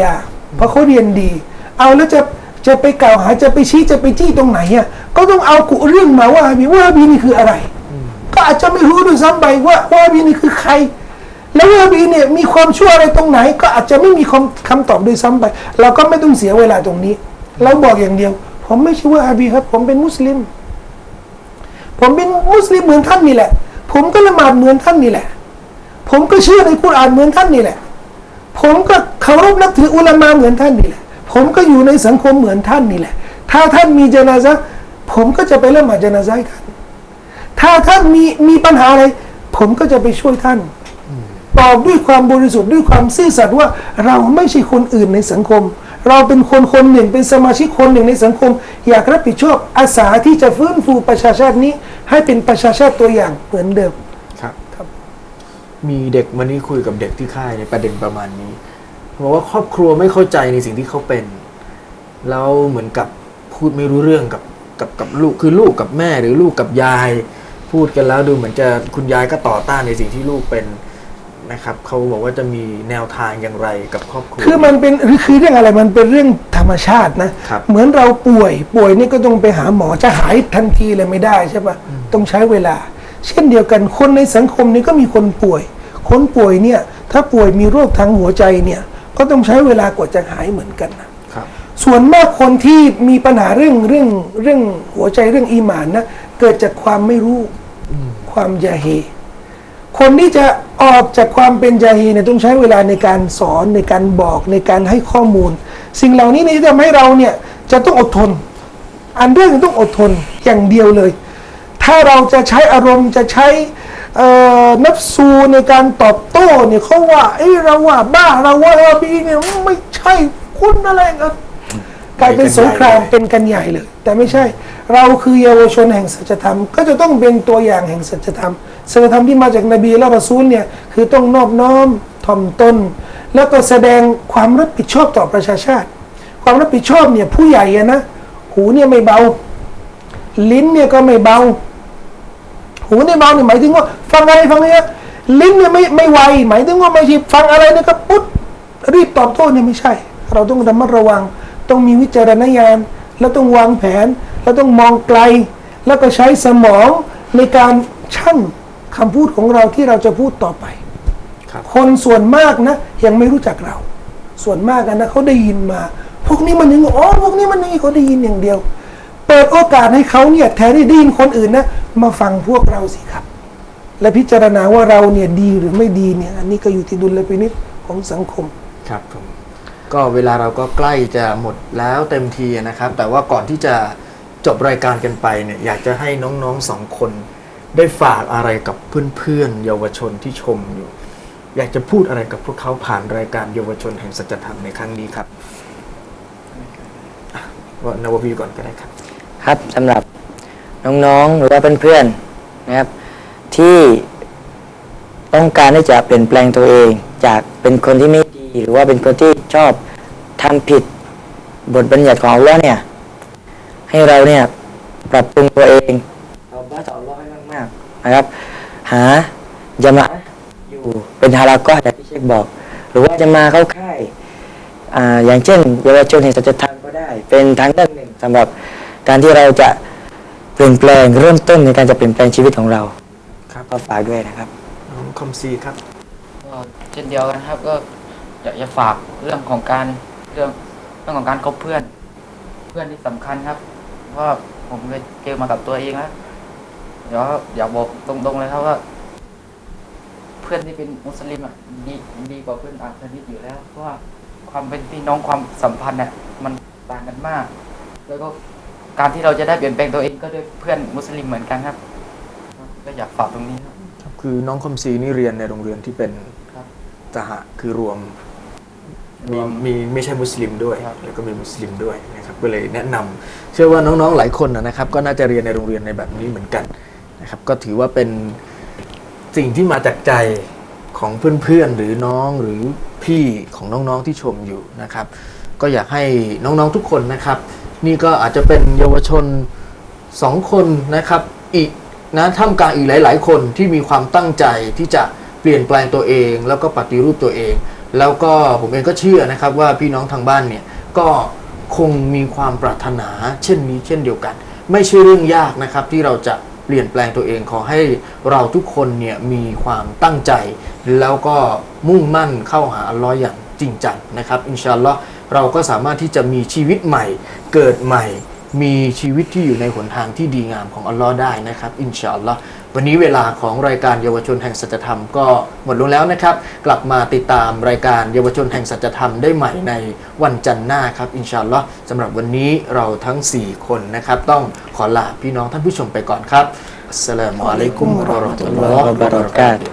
ยาเพราะเขาเรียนดี เอาแล้วจะจะไปกล่าวหาจะไปชี้จะไปจี้ตรงไหนอะก็ต้องเอากุเรื่องมาว่าฮาบีว่าฮาบีนี่คืออะไร ก็อาจจะไม่รู้ด้วยซ้ำไปว่าว่าบีนี่คือใคร แล้วว่าบีเนี่ยมีความชั่วอะไรตรงไหน ก็อาจจะไม่มีคำคำตอบด้วยซ้ำไป เราก็ไม่ต้องเสียเวลาตรงนี้ เราบอกอย่างเดียว ผมไม่ใช่ว่าฮาบีครับ ผมเป็นมุสลิม ผมเป็นมุสลิมเหมือนท่านนี่แหละ ผมก็ละหมาดเหมือนท่านนี่แหละ ผมก็เชื่อในกุรอานเหมือนท่านนี่แหละ ผมก็เคารพนับถืออุลามาเหมือนท่านนี่แหละ ผมก็อยู่ในสังคมเหมือนท่านนี่แหละ ถ้าท่านมีเจนาซะผมก็จะไปละหมาดเจนาซะห์ให้ท่าน ถ้าท่านมีมีปัญหาอะไร ผมก็จะไปช่วยท่านตอบด้วยความบริสุทธิ์ด้วยความซื่อสัตย์ว่าเราไม่ใช่คนอื่นในสังคม เราเป็นคนคนหนึ่งเป็นสมาชิกคนหนึ่งในสังคม อยากรับผิดชอบอาสาที่จะฟื้นฟูประชาชาตินี้ ให้เป็นประชาชาติตัวอย่างเหมือนเดิม มีเด็กวันนี้คุยกับเด็กที่ค่ายในประเด็นประมาณนี้บอกว่าครอบครัวไม่เข้าใจในสิ่งที่เขาเป็น แล้วเหมือนกับพูดไม่รู้เรื่องกับกับกับลูกคือลูกกับแม่หรือลูกกับยาย พูดกันแล้วดูเหมือนจะคุณยายก็ต่อต้านในสิ่งที่ลูกเป็นนะครับเขาบอกว่าจะมีแนวทางอย่างไรกับครอบครัว คือมันเป็นคือเรื่องอะไรมันเป็นเรื่องธรรมชาตินะครับเหมือนเราป่วยป่วยนี่ก็ต้องไปหาหมอจะหายทันทีเลยไม่ได้ใช่ปะต้องใช้เวลา เช่นเดียวกันคนในสังคมนี้ก็มีคนป่วย คนป่วยเนี่ยถ้าป่วยมีโรคทางหัวใจเนี่ยก็ต้องใช้เวลากว่าจะหายเหมือนกันนะครับส่วนมากคนที่มีปัญหาเรื่องเรื่องเรื่องหัวใจเรื่องอีหมานนะเกิดจากความไม่รู้ความยาเฮคนที่จะออกจากความเป็นยาฮีเนี่ยต้องใช้เวลาในการสอนในการบอกในการให้ข้อมูล สิ่งเหล่านี้เนี่ยที่ทำให้เราเนี่ยจะต้องอดทน อันแรกต้องอดทนอย่างเดียวเลย ถ้าเราจะใช้อารมณ์จะใช้เอ่อนับซูในการตอบโต้เนี่ยเขาว่าเอ้ยเราว่าบ้าเราว่าเราบีเนี่ยไม่ใช่คุณอะไรกันกลายเป็นสงครามเป็นกันใหญ่เลย แต่ไม่ใช่ เราคือเยาวชนแห่งสัจธรรม ก็จะต้องเป็นตัวอย่างแห่งสัจธรรมสัจธรรมที่มาจากนบีและรอซูลเนี่ยคือต้องนอบน้อมถ่อมตนแล้วก็แสดงความรับผิดชอบต่อประชาชาติ ความรับผิดชอบเนี่ยผู้ใหญ่อะนะหูเนี่ยไม่เบา ลิ้นเนี่ยก็ไม่เบา หูเนี่ยเบาเนี่ยหมายถึงว่า ฟังอะไรฟังเนี่ยลิ้นเนี่ยไม่ไม่ไวหมายถึงว่าไม่ใช่ฟังอะไรเนี่ยก็ปุ๊บรีบตอบโต้เนี่ยไม่ใช่ เราต้องระมัดระวัง ต้องมีวิจารณญาณแล้วต้องวางแผน แล้วต้องมองไกล แล้วก็ใช้สมองในการชั่งคำพูดของเราที่เราจะพูดต่อไปครับคนส่วนมากนะ ยังไม่รู้จักเรา ส่วนมากกันนะเขาได้ยินมา พวกนี้มันยังอ๋อพวกนี้มันยังเขาได้ยินอย่างเดียว เปิดโอกาสให้เขาเนี่ยแทนที่ได้ยินคนอื่นนะ มาฟังพวกเราสิครับ และพิจารณาว่าเราเนี่ยดีหรือไม่ดีเนี่ย อันนี้ก็อยู่ที่ดุลพินิจของสังคม ครับผมก็เวลาเราก็ใกล้จะหมดแล้วเต็มทีนะครับ แต่ว่าก่อนที่จะจบรายการกันไปเนี่ยอยากจะให้น้องๆสองคน ได้ฝากอะไรกับเพื่อนๆเยาวชนที่ชมอยู่ อยากจะพูดอะไรกับพวกเขาผ่านรายการเยาวชนแห่งสัจธรรมในครั้งนี้ครับอะว่านววีก่อนก็ได้ครับ ครับสำหรับ น้องๆหรือว่าเพื่อนๆนะครับ ที่ต้องการที่จะเปลี่ยนแปลงตัวเอง จากเป็นคนที่ไม่ดีหรือว่าเป็นคนที่ชอบทำผิดบทบัญญัติของอัลลอฮ์เนี่ย ให้เราเนี่ยปรับปรุงตัวเองเอาบ้าต่ออัลลอฮ์ให้มากๆนะครับ หาจะมาอยู่เป็นฮารากออย่างที่เชคบอก หรือว่าจะมาเข้าค่ายอ่าอย่างเช่นเยาวชนแห่งสัจธรรมก็ได้ เป็นทางเลือกหนึ่งสำหรับการที่เราจะ เปลี่ยนแปลงเริ่มต้นในการจะเปลี่ยนแปลงชีวิตของเราครับก็ฝากด้วยนะครับน้องคอมซีครับก็เช่นเดียวกันครับก็อยากจะฝากเรื่องของการเรื่องเรื่องของการคบเพื่อน เพื่อนที่สำคัญครับ เพราะว่าผมเคยเจอมากับตัวเองแล้วเดี๋ยวอยากบอกตรงๆเลยครับว่า เพื่อนที่เป็นมุสลิมอะดีดีกว่าเพื่อนอาชนิดอยู่แล้ว เพราะว่าความเป็นพี่น้องความสัมพันธ์เนี่ยมันต่างกันมาก แล้วก็ การที่เราจะได้เปลี่ยนแปลงตัวเองก็ด้วยเพื่อนมุสลิมเหมือนกันครับ ก็อยากฝากตรงนี้ครับครับคือน้องคอมซีนี่เรียนในโรงเรียนที่เป็นครับสหะคือรวมมีมีไม่ใช่มุสลิมด้วย ครับ แล้วก็มีมุสลิมด้วยนะครับก็เลยแนะนำเชื่อว่าน้องๆหลายคนนะนะครับ ก็น่าจะเรียนในโรงเรียนในแบบนี้เหมือนกันนะครับก็ถือว่าเป็นสิ่งที่มาจากใจของเพื่อนๆหรือน้องหรือพี่ของน้องๆที่ชมอยู่นะครับ ก็อยากให้น้องๆทุกคนนะครับ นี่ก็อาจจะเป็นเยาวชนสองคนนะครับ อีกนะท่ามกลางอีกหลาย ๆ คนที่มีความตั้งใจที่จะเปลี่ยนแปลงตัวเอง แล้วก็ปฏิรูปตัวเอง แล้วก็ผมเองก็เชื่อนะครับว่าพี่น้องทางบ้านเนี่ยก็คงมีความปรารถนาเช่นนี้เช่นเดียวกัน ไม่ใช่เรื่องยากนะครับที่เราจะเปลี่ยนแปลงตัวเองขอให้เราทุกคนเนี่ยมีความตั้งใจ แล้วก็มุ่งมั่นเข้าหาอัลลอฮ์อย่างจริงจังนะครับ อินชาอัลลอฮ์ เราก็สามารถที่จะมีชีวิตใหม่ เกิดใหม่ มีชีวิตที่อยู่ในหนทางที่ดีงามของอัลลอฮ์ได้นะครับ อินชาอัลลอฮ์วันนี้เวลาของรายการเยาวชนแห่งสัจธรรมก็หมดลงแล้วนะครับ กลับมาติดตามรายการเยาวชนแห่งสัจธรรมได้ใหม่ในวันจันทร์หน้าครับ อินชาอัลลอฮ์สำหรับวันนี้เราทั้ง 4 คนนะครับ ต้องขอลาพี่น้องท่านผู้ชมไปก่อนครับอัสสลามุอะลัยกุมวะเราะห์มะตุลลอฮ์วะบะเราะกาตุ